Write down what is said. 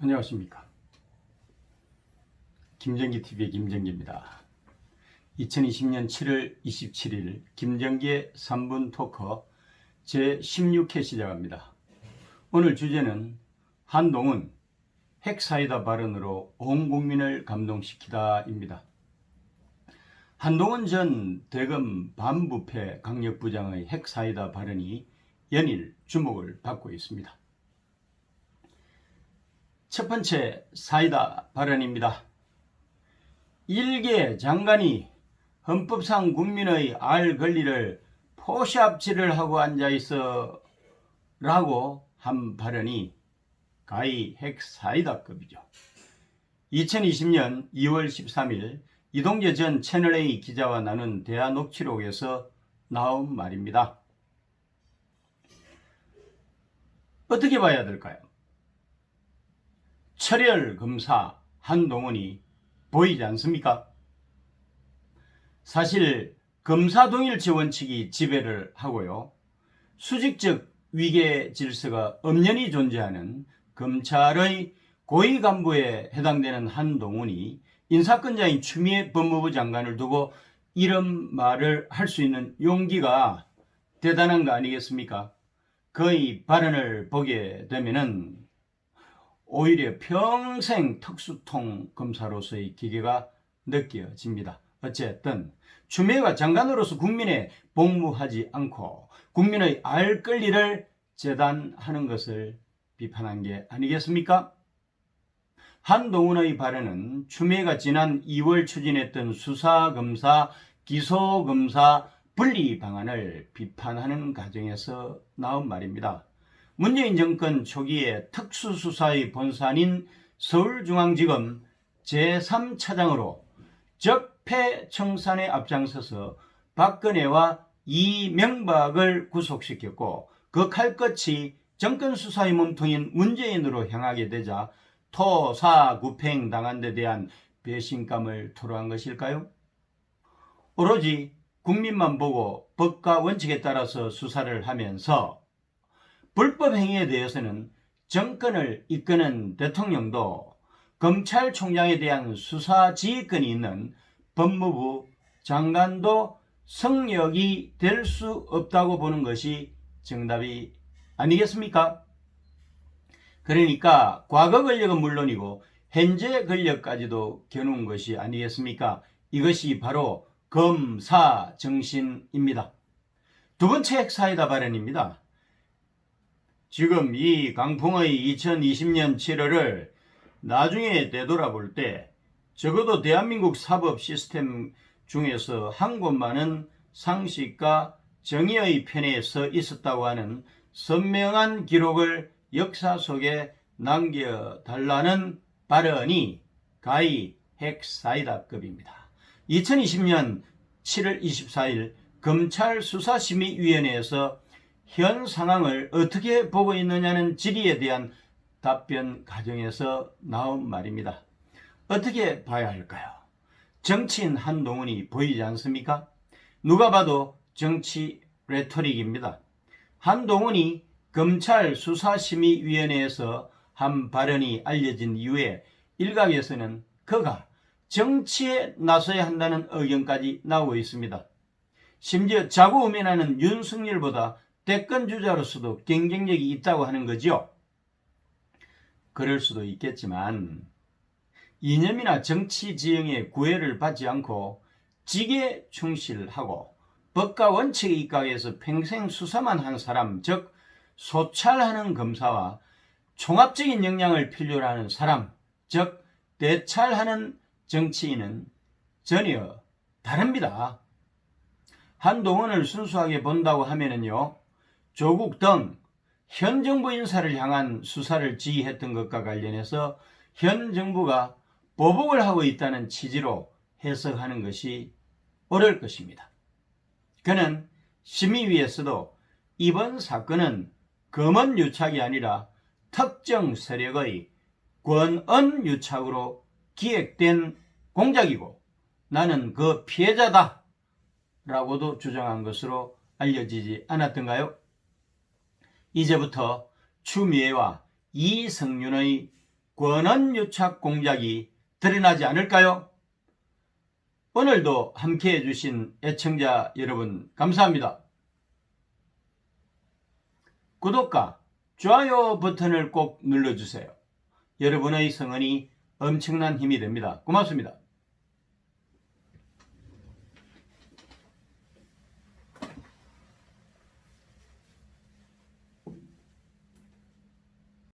안녕하십니까. 김정기 TV의 김정기입니다. 2020년 7월 27일 김정기의 3분 토커 제16회 시작합니다. 오늘 주제는 한동훈 핵사이다 발언으로 온 국민을 감동시키다입니다. 한동훈 전 대검 반부패 강력부장의 핵사이다 발언이 연일 주목을 받고 있습니다. 첫 번째 사이다 발언입니다. 일개 장관이 헌법상 국민의 알 권리를 포샵질을 하고 앉아 있어 라고 한 발언이 가히 핵사이다급이죠. 2020년 2월 13일 이동재 전 채널A 기자와 나눈 대화 녹취록에서 나온 말입니다. 어떻게 봐야 될까요? 철혈 검사 한동훈이 보이지 않습니까? 사실 검사 동일치 원칙이 지배를 하고요. 수직적 위계 질서가 엄연히 존재하는 검찰의 고위 간부에 해당되는 한동훈이 인사권자인 추미애 법무부 장관을 두고 이런 말을 할 수 있는 용기가 대단한 거 아니겠습니까? 그의 발언을 보게 되면은 오히려 평생 특수통 검사로서의 기계가 느껴집니다. 어쨌든 추미애가 장관으로서 국민에 복무하지 않고 국민의 알 권리를 재단하는 것을 비판한 게 아니겠습니까? 한동훈의 발언은 추미애가 지난 2월 추진했던 수사검사, 기소검사 분리 방안을 비판하는 과정에서 나온 말입니다. 문재인 정권 초기에 특수수사의 본산인 서울중앙지검 제3차장으로 적폐 청산에 앞장서서 박근혜와 이명박을 구속시켰고 그 칼끝이 정권 수사의 몸통인 문재인으로 향하게 되자 토사구팽 당한 데 대한 배신감을 토로한 것일까요? 오로지 국민만 보고 법과 원칙에 따라서 수사를 하면서 불법 행위에 대해서는 정권을 이끄는 대통령도 검찰총장에 대한 수사 지휘권이 있는 법무부 장관도 성역이 될 수 없다고 보는 것이 정답이 아니겠습니까? 그러니까 과거 권력은 물론이고 현재 권력까지도 겨눈 것이 아니겠습니까? 이것이 바로 검사 정신입니다. 두 번째 핵사이다 발언입니다. 지금 이 강풍의 2020년 7월을 나중에 되돌아볼 때 적어도 대한민국 사법 시스템 중에서 한 곳만은 상식과 정의의 편에 서 있었다고 하는 선명한 기록을 역사 속에 남겨달라는 발언이 가히 핵사이다급입니다. 2020년 7월 24일 검찰 수사심의위원회에서 현 상황을 어떻게 보고 있느냐는 질의에 대한 답변 과정에서 나온 말입니다. 어떻게 봐야 할까요? 정치인 한동훈이 보이지 않습니까? 누가 봐도 정치 레토릭입니다. 한동훈이 검찰 수사심의위원회에서 한 발언이 알려진 이후에 일각에서는 그가 정치에 나서야 한다는 의견까지 나오고 있습니다. 심지어 자구우면하는 윤석열보다 대권 주자로서도 경쟁력이 있다고 하는 거죠. 그럴 수도 있겠지만 이념이나 정치 지형의 구애를 받지 않고 직에 충실하고 법과 원칙에 입각해서 평생 수사만 한 사람, 즉 소찰하는 검사와 종합적인 역량을 필요로 하는 사람, 즉 대찰하는 정치인은 전혀 다릅니다. 한동훈을 순수하게 본다고 하면은요, 조국 등 현 정부 인사를 향한 수사를 지휘했던 것과 관련해서 현 정부가 보복을 하고 있다는 취지로 해석하는 것이 어려울 것입니다. 그는 심의위에서도 이번 사건은 검언 유착이 아니라 특정 세력의 권언 유착으로 기획된 공작이고 나는 그 피해자다 라고도 주장한 것으로 알려지지 않았던가요? 이제부터 추미애와 이성윤의 권한 유착 공작이 드러나지 않을까요? 오늘도 함께 해 주신 애청자 여러분 감사합니다. 구독과 좋아요 버튼을 꼭 눌러주세요. 여러분의 성원이 엄청난 힘이 됩니다. 고맙습니다.